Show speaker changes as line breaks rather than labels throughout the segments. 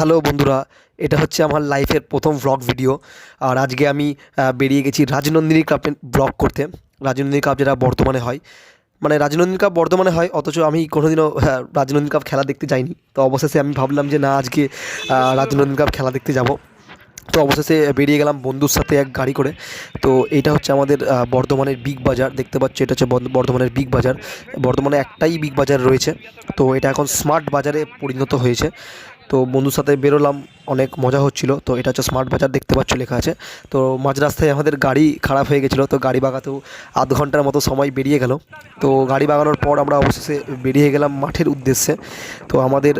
Hello বন্ধুরা এটা হচ্ছে আমার লাইফের প্রথম ভ্লগ ভিডিও আর আজকে আমি বেরিয়ে গেছি রাজনন্দিনী কাপের ব্লগ করতে। রাজনন্দিনী কাপ যেটা বর্তমানে হয়। মানে রাজনন্দিনী কাপ বর্তমানে হয় অথচ আমি কোনোদিনও হ্যাঁ, রাজনন্দিনী কাপ খেলা দেখতে যাইনি। তো অবশেষে আমি ভাবলাম যে না আজকে রাজনন্দিনী কাপ খেলা দেখতে যাব। তো অবশেষে বেরিয়ে গেলাম বন্ধুর সাথে এক গাড়ি করে। তো এটা হচ্ছে আমাদের বর্ধমানের বিগ বাজার। দেখতে পাচ্ছ এটা হচ্ছে বর্ধ- বর্ধমানের বিগ বাজার। বর্ধমানে একটাই বিগ বাজার রয়েছে। তো এটা এখন স্মার্ট বাজারে পরিণত হয়েছে। তো বন্ধুর সাথে বেরোলাম, অনেক মজা হচ্ছিল। তো এটা হচ্ছে স্মার্ট বাজার দেখতে পাচ্ছ লেখা আছে। তো মাঝ রাস্তায় আমাদের গাড়ি খারাপ হয়ে গেছিল, তো গাড়ি বাগাতেও আধ ঘণ্টার মতো সময় বেরিয়ে গেল। তো গাড়ি বাগানোর পর আমরা অবশেষে বেরিয়ে গেলাম মাঠের উদ্দেশ্যে। তো আমাদের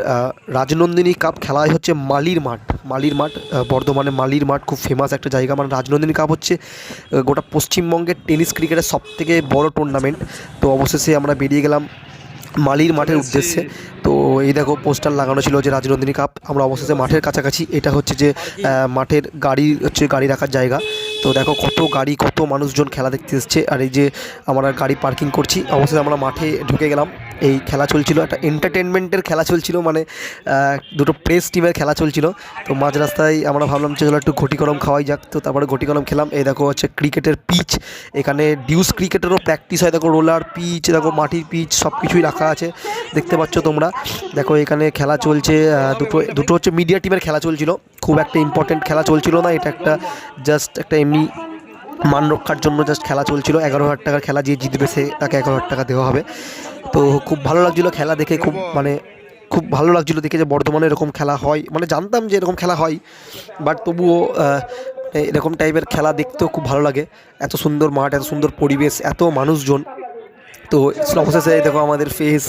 রাজনন্দিনী কাপ খেলা হয় হচ্ছে মালির মাঠ। মালির মাঠ বর্ধমানে মালির মাঠ, খুব ফেমাস একটা জায়গা। মানে রাজনন্দিনী কাপ হচ্ছে গোটা পশ্চিমবঙ্গের টেনিস ক্রিকেটের সবথেকে বড় টুর্নামেন্ট তো অবশেষে আমরা বেরিয়ে গেলাম মালির মাঠের উদ্দেশ্যে। তো এই দেখো পোস্টার লাগানো ছিল যে রাজনন্দিনী কাপ। আমরা অবশেষে মাঠের কাছাকাছি। এটা হচ্ছে যে মাঠের গাড়ি হচ্ছে গাড়ি রাখার জায়গা। তো দেখো কত গাড়ি, কত মানুষজন খেলা দেখতে এসছে। আর এই যে আমরা গাড়ি পার্কিং করছি অবশ্যই আমরা মাঠে ঢুকে গেলাম। এই খেলা চলছিল, একটা এন্টারটেনমেন্টের খেলা চলছিল মানে দুটো প্রেস টিমের খেলা চলছিল। তো মাঝ রাস্তায় আমরা ভাবলাম যে চলো একটু ঘটি কলম খাওয়াই যাক। তো তারপরে ঘটি কলম খেলাম। এই দেখো হচ্ছে ক্রিকেটের পিচ এখানে ডিউস ক্রিকেটেরও প্র্যাকটিস হয়। দেখো রোলার পিচ দেখো মাটির পিচ সব কিছুই রাখা আছে। দেখতে পাচ্ছ তোমরা। দেখো এখানে খেলা চলছে দুটো দুটো হচ্ছে মিডিয়া টিমের খেলা চলছিল। খুব একটা ইম্পর্টেন্ট খেলা চলছিল না। এটা একটা জাস্ট একটা এমনি মান রক্ষার জন্য জাস্ট খেলা চলছিল। এগারো হাজার টাকার খেলা যে জিতবে সে তাকে এগারো হাজার টাকা দেওয়া হবে। তো খুব ভালো লাগছিল খেলা দেখে, খুব মানে খুব ভালো লাগছিল দেখে যে বর্ধমানে এরকম খেলা হয়। মানে জানতাম যে এরকম খেলা হয় বাট তবুও মানে এরকম টাইপের খেলা দেখতেও খুব ভালো লাগে। এত সুন্দর মাঠ, এত সুন্দর পরিবেশ, এত মানুষজন। তো অবশেষে দেখো আমাদের ফেস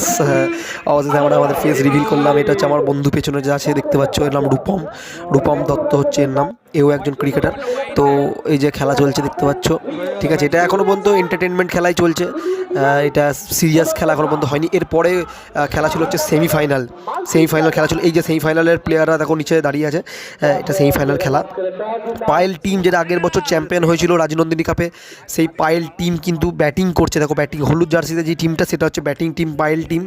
অবশেষে আমরা আমাদের ফেস রিভিল করলাম, এটা হচ্ছে আমার বন্ধু পেছনে যা আছে, দেখতে পাচ্ছ, এর নাম রূপম। রূপম দত্ত হচ্ছে এর নাম। এও একজন ক্রিকেটার তো এই যে খেলা চলছে দেখতে পাচ্ছ, ঠিক আছে, এটা এখনও পর্যন্ত এন্টারটেনমেন্ট খেলাই চলছে। এটা সিরিয়াস খেলা এখনও পর্যন্ত হয়নি। এরপরে খেলা ছিল হচ্ছে সেমিফাইনাল সেমিফাইনাল খেলা ছিল। এই যে সেমিফাইনালের প্লেয়াররা দেখো নিচে দাঁড়িয়ে আছে। এটা সেমিফাইনাল খেলা। পায়েল টিম যেটা আগের বছর চ্যাম্পিয়ন হয়েছিল রাজনন্দিনী কাপে সেই পায়েল টিম কিন্তু ব্যাটিং করছে। দেখো ব্যাটিং হলুদ জার্সিতে যে টিমটা সেটা হচ্ছে batting team Payel team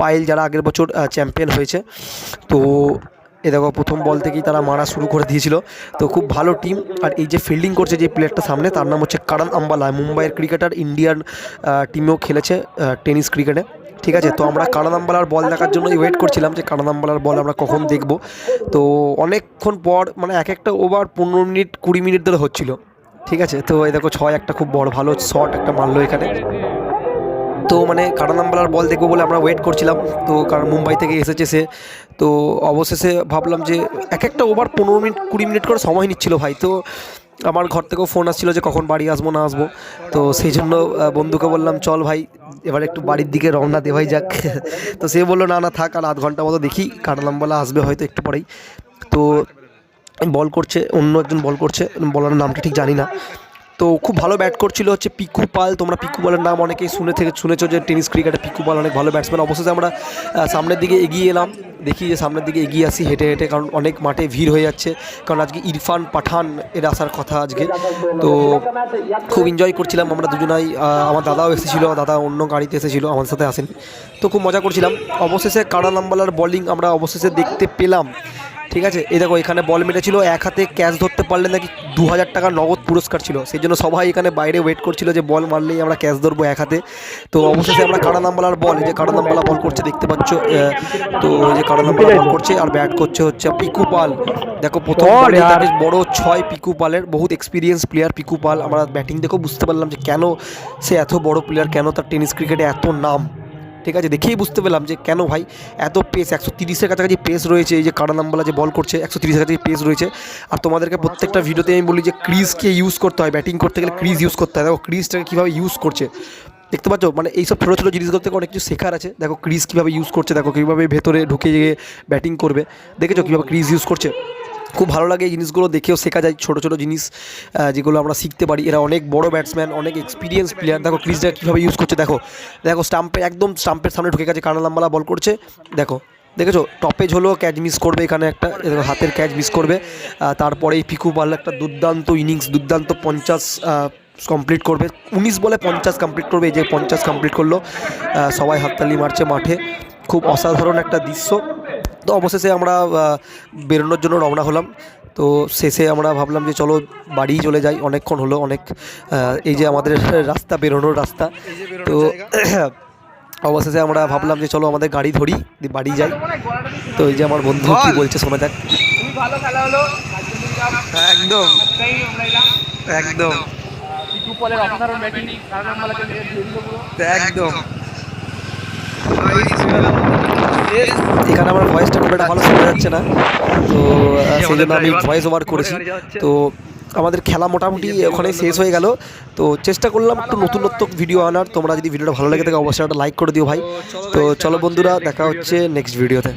Payel যারা আগের বছর চ্যাম্পিয়ন হয়েছে। তো এ দেখো, প্রথম বল থেকেই তারা মারা শুরু করে দিয়েছিল। তো খুব ভালো টিম আর এই যে ফিল্ডিং করছে যে প্লেয়ারটা সামনে, তার নাম হচ্ছে কারণ আম্বালা। মুম্বাইয়ের ক্রিকেটার ইন্ডিয়ান টিমেও খেলেছে টেনিস ক্রিকেটে ঠিক আছে? তো আমরা কানাদাম্বালার বল দেখার জন্যই ওয়েট করছিলাম যে কানাদাম্বালার বল আমরা কখন দেখব। তো অনেকক্ষণ পর মানে এক একটা ওভার পনেরো মিনিট, কুড়ি মিনিট ধরে হচ্ছিল। ঠিক আছে? তো এই দেখো, ছয় একটা খুব বড়, ভালো শট একটা মারলো এখানে। তো মানে কাটা নাম্বার বল দেখব বলে আমরা ওয়েট করছিলাম। তো কারণ মুম্বাই থেকে এসেছে সে। তো অবশেষে ভাবলাম যে এক একটা ওভার পনেরো মিনিট, কুড়ি মিনিট করে সময় নিচ্ছিল ভাই। তো আমার ঘর থেকেও ফোন আসছিল যে কখন বাড়ি আসব, না আসব। তো সেই জন্য বন্ধুকে বললাম, চল ভাই, এবার একটু বাড়ির দিকে রওনা দেওয়াই যাক। তো সে বলল, না না, থাক, আর আধ ঘণ্টা মতো দেখি। কাটা নাম্বারলা আসবে হয়তো একটু পরেই। তো বল করছে, অন্য একজন বল করছে। বলার নামটা ঠিক জানি না। তো খুব ভালো ব্যাট করছিল হচ্ছে পিকু পাল। তোমরা পিকু পালের নাম অনেকেই শুনে থেকে শুনেছো যে টেনিস ক্রিকেটে পিকু পাল অনেক ভালো ব্যাটসম্যান অবশেষে আমরা সামনের দিকে এগিয়ে এলাম। দেখি যে সামনের দিকে এগিয়ে আসি হেঁটে হেঁটে, কারণ অনেক মাঠে ভিড় হয়ে যাচ্ছে। কারণ আজকে ইরফান পাঠান এর আসার কথা আজকে। তো খুব এনজয় করছিলাম আমরা দুজনাই। আমার দাদাও এসেছিল, দাদা অন্য গাড়িতে এসেছিল আমার সাথে আসেনি। তো খুব মজা করছিলাম। অবশেষে কারা নাম্বালার বলিং আমরা অবশেষে দেখতে পেলাম। ঠিক আছে? এই দেখো এখানে বল মেরেছিল এক হাতে ক্যাচ ধরতে পারলে নাকি দু হাজার টাকা নগদ পুরস্কার ছিল। সেই জন্য সবাই এখানে বাইরে ওয়েট করছিল যে বল মারলেই আমরা ক্যাচ ধরবো এক হাতে। তো অবশেষে আমরা কারা নাম্বালার বল এই যে কারা নাম্বালা বল করছে দেখতে পাচ্ছ তো এই যে কারা নাম্বালা বল করছে আর ব্যাট করছে হচ্ছে পিকু পাল। দেখো প্রথম বড় ছয় পিকু পালের বহুত এক্সপিরিয়েন্স প্লেয়ার পিকু পাল। আমরা ব্যাটিং দেখেও বুঝতে পারলাম যে কেন সে এত বড় প্লেয়ার কেন তার টেনিস ক্রিকেটে এত নাম। ঠিক আছে, দেখেই বুঝতে পেলাম যে কেন ভাই এত পেস একশো তিরিশের কাছাকাছি পেস রয়েছে, এই যে কারা নাম্বালা যে বল করছে, একশো তিরিশের কাছাকাছি পেস রয়েছে। আর তোমাদেরকে প্রত্যেকটা ভিডিওতে আমি বলি যে ক্রিজকে ইউজ করতে হয় ব্যাটিং করতে গেলে ক্রিজ ইউজ করতে হয়। দেখো, ক্রিজটাকে কীভাবে ইউজ করছে। দেখতে পাচ্ছ মানে এইসব ছোটো ছোটো জিনিসগুলো থেকে অনেক কিছু শেখার আছে। দেখো, ক্রিজ কীভাবে ইউজ করছে, দেখো, কীভাবে ভেতরে ঢুকে গিয়ে ব্যাটিং করবে। দেখেছ কীভাবে ক্রিজ ইউজ করছে? খুব ভালো লাগে এই জিনিসগুলো দেখেও শেখা যায় ছোটো ছোটো জিনিস যেগুলো আমরা শিখতে পারি। এরা অনেক বড় ব্যাটসম্যান অনেক এক্সপিরিয়েন্স প্লেয়ার দেখো ক্রিজটা কীভাবে ইউজ করছে, দেখো। দেখো স্টাম্পে একদম স্টাম্পের সামনে ঢুকে গেছে কানা লাম্বালা বল করছে। দেখো, দেখেছ? টপেজ হলেও ক্যাচ মিস করবে এখানে একটা হাতের ক্যাচ মিস করবে। তারপরে এই পিকু পাল একটা দুর্দান্ত ইনিংস দুর্দান্ত পঞ্চাশ কমপ্লিট করবে। উনিশ বলে পঞ্চাশ কমপ্লিট করবে, এই যে পঞ্চাশ কমপ্লিট করল। সবাই হাততালি মারছে মাঠে। খুব অসাধারণ একটা দৃশ্য। তো অবশেষে আমরা বেরোনোর জন্য রওনা হলাম। তো শেষে আমরা ভাবলাম যে চলো বাড়ি চলে যাই। অনেকক্ষণ হলো অনেক এই যে আমাদের রাস্তা বেরোনোর রাস্তা। তো অবশেষে আমরা ভাবলাম যে চলো আমাদের গাড়ি ধরি বাড়ি যাই। তো এই যে আমার বন্ধু কি বলছে শোনা যাক।
খুবই ভালো খেলা হলো। রাজনৈতিক
একদম। একদম।
কিছু পলের অসাধারণ ব্যাটিং কারণ মালাকে দিয়ে দিল পুরো
একদম
এখানে আমার ভয়েসটা খুব একটা ভালো শোনা যাচ্ছে না। তো সেই জন্য আমি ভয়েস ওভার করেছি। তো আমাদের খেলা মোটামুটি ওখানে শেষ হয়ে গেল। তো চেষ্টা করলাম একটু নতুনত্ব ভিডিও আনার। তোমরা যদি ভিডিওটা ভালো লাগে থাকে অবশ্যই একটা লাইক করে দিও ভাই। তো চলো বন্ধুরা দেখা হচ্ছে নেক্সট ভিডিওতে